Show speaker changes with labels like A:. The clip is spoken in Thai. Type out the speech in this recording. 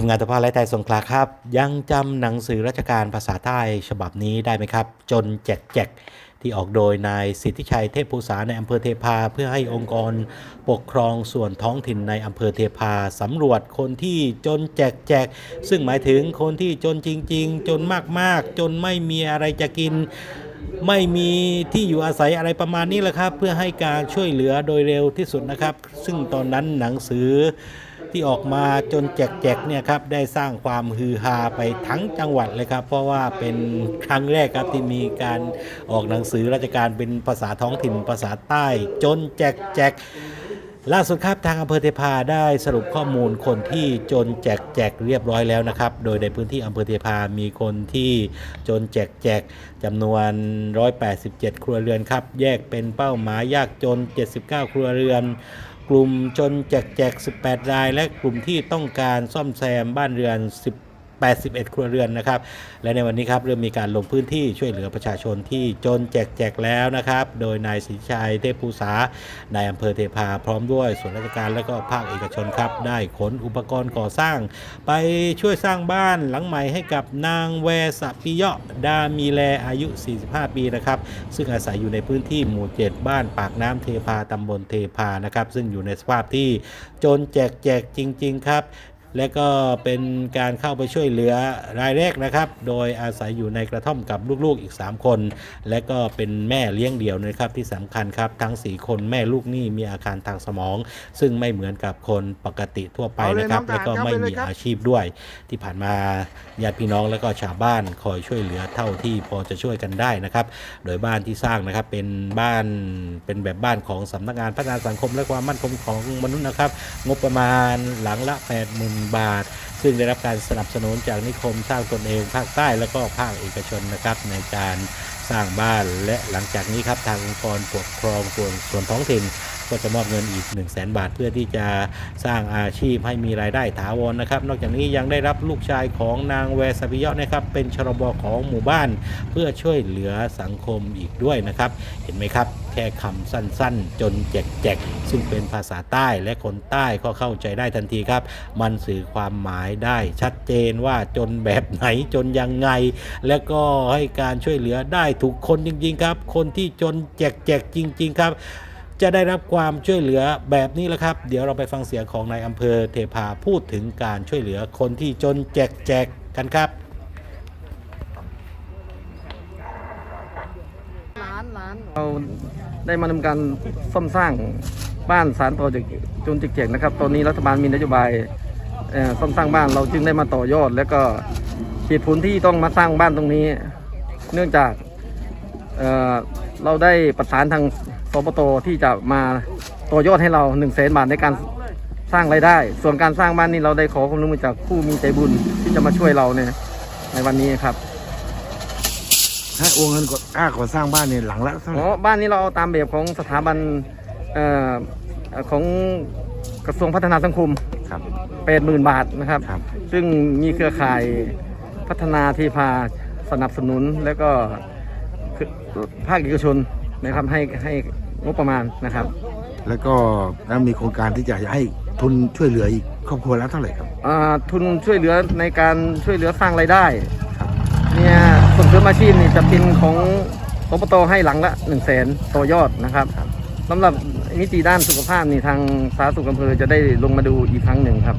A: ทีมงานทพาและไทยสงขลาครับ ยังจำหนังสือราชการภาษาใต้ฉบับนี้ได้ไหมครับ จนแจกแจกที่ออกโดยนายสิทธิชัยเทพภูษาในอำเภอเทพา เพื่อให้องค์กรปกครองส่วนท้องถิ่นในอำเภอเทพาสำรวจคนที่จนแจกแจก ซึ่งหมายถึงคนที่จนจริง ๆ จนมากๆ จนไม่มีอะไรจะกินไม่มีที่อยู่อาศัยอะไรประมาณนี้แหละครับ เพื่อให้การช่วยเหลือโดยเร็วที่สุดนะครับ ซึ่งตอนนั้นหนังสือ ที่ออกมาจนแจกๆเนี่ยครับได้สร้างความฮือฮาไปทั้งจังหวัดเลยครับ เพราะว่าเป็นครั้งแรกครับที่มีการออกหนังสือราชการเป็นภาษาท้องถิ่นภาษาใต้ จนแจกๆ ล่าสุดครับทางอำเภอเทพาได้สรุปข้อมูลคนที่จนแจกแจกเรียบร้อยแล้วนะครับ โดยในพื้นที่อำเภอเทพามีคนที่จนแจกแจกจำนวน 187 ครัวเรือนครับ แยกเป็นเป้าหมายยากจน 79 ครัวเรือนกลุ่มจนแจกแจก 18 ราย และกลุ่มที่ต้องการซ่อมแซมบ้านเรือน 10 81 ครัวเรือนนะครับ และในวันนี้ครับเริ่มมีการลงพื้นที่ช่วยเหลือประชาชนที่จนแจกแจกแล้วนะครับ โดยนายสิทธิชัยเทพภูษานายอำเภอเทพาพร้อมด้วยส่วนราชการและก็ภาคเอกชนครับ ได้ขนอุปกรณ์ก่อสร้าง ไปช่วยสร้างบ้านหลังใหม่ให้กับนางแวสปิเยะดามีแลอายุ 45 ปีนะครับ ซึ่งอาศัยอยู่ในพื้นที่หมู่ 7 บ้านปากน้ำเทพาตำบลเทพานะครับ ซึ่งอยู่ในสภาพที่จนแจกแจกจริง ๆ ครับ และก็เป็นการเข้าไปช่วยเหลือรายแรกนะครับ โดยอาศัยอยู่ในกระท่อมกับลูกๆอีก 3 คน และก็เป็นแม่เลี้ยงเดี่ยวนะครับที่สำคัญครับทั้ง 4 คนแม่ลูกนี่มีอาการทางสมอง ซึ่งไม่เหมือนกับคนปกติทั่วไปนะครับ
B: เอาเลยน้อง
A: และก็
B: การ
A: ไม่
B: เข้าไปเลย
A: มี
B: ครับ
A: อาชีพด้วย ที่ผ่านมาญาติพี่น้องและก็ชาวบ้านคอยช่วยเหลือเท่าที่พอจะช่วยกันได้นะครับ โดยบ้านที่สร้างนะครับเป็นบ้านเป็นแบบบ้านของสำนักงานพัฒนาสังคมและความมั่นคงของมนุษย์นะครับ งบประมาณหลังละ80,000 บาท ซึ่งได้รับการสนับสนุนจากนิคมสร้างตนเองภาคใต้และก็ภาคเอกชนนะครับในการสร้างบ้านและหลังจากนี้ครับทางองค์กรปกครองส่วนส่วนท้องถิ่นก็จะมอบเงินอีก 1 0 0 0 0แบาท เพื่อที่จะสร้างอาชีพให้มีรายได้ถาวรนะครับ นอกจากนี้ยังได้รับลูกชายของนางแวสปิยาะนะครับ เป็นชรบของหมู่บ้าน เพื่อช่วยเหลือสังคมอีกด้วยนะครับ เห็นไหมครับ แค่คำสั้นๆ จนแจกๆซึ่งเป็นภาษาใต้และคนใต้ก็เข้าใจได้ทันทีครับ มันสื่อความหมายได้ชัดเจนว่าจนแบบไหนจนยังไง และก็ให้การช่วยเหลือได้ถูกคนจริงๆครับ คนที่จนแจกๆจริง ๆ ครับจะได้รับความช่วยเหลือแบบนี้แหละครับ เดี๋ยวเราไปฟังเสียงของนายอำเภอเทพาพูดถึงการช่วยเหลือคนที่จนแจกๆกันครับ
B: ล้านล้าน
C: เราได้มาทำการซ่อมสร้างบ้านสารต่อจากจนจิกเจกนะครับ ตอนนี้รัฐบาลมีนโยบายซ่อมสร้างบ้านเราจึงได้มาต่อยอด แล้วก็เหตุผลที่ต้องมาสร้างบ้านตรงนี้ เนื่องจากเเราได้ประสานทางสปตที่จะมาต่อยอดให้เรา1นึ่งแสนบาทในการสร้างรายได้ ส่วนการสร้างบ้านนี้เราได้ขอความร่วมมือจากผู้มีใจบุญที่จะมาช่วยเราในในวันนี้ครับ
B: ถ้าโอนเงินกดค่าก่อสร้างบ้านเนี่ยหลังละเท่าไห
C: อ๋
B: ร่
C: อบ้านนี้เราเอาตามแบบของสถาบันเอ่อเอ่อของกระทรวงพัฒนาสังคม
B: ครับ
C: 80,000 บาทนะครับ
B: ครับ
C: ซึ่งมีเครือข่ายพัฒนาทีพาสนับสนุนแล้วก็คือภาคเอกชนนะครับให้ให้งบประมาณนะครับ
B: แล้วก็แล้วมีโครงการที่จะให้ทุนช่วยเหลืออีกครอบครัวละเท่าไหร่ครับ
C: อ่าทุนช่วยเหลือในการช่วยเหลือสร้างรายได้
B: ครับ
C: เนี่ย ซื้อมาชีพนี่จะเป็นของอบตให้หลังละ1 0 0 0 0แสนต่อยอดนะครับสำหรับนิติด้านสุขภาพนี่ทางสาธารณสุขอำเภอจะได้ลงมาดูอีกครั้งหนึ่งครับ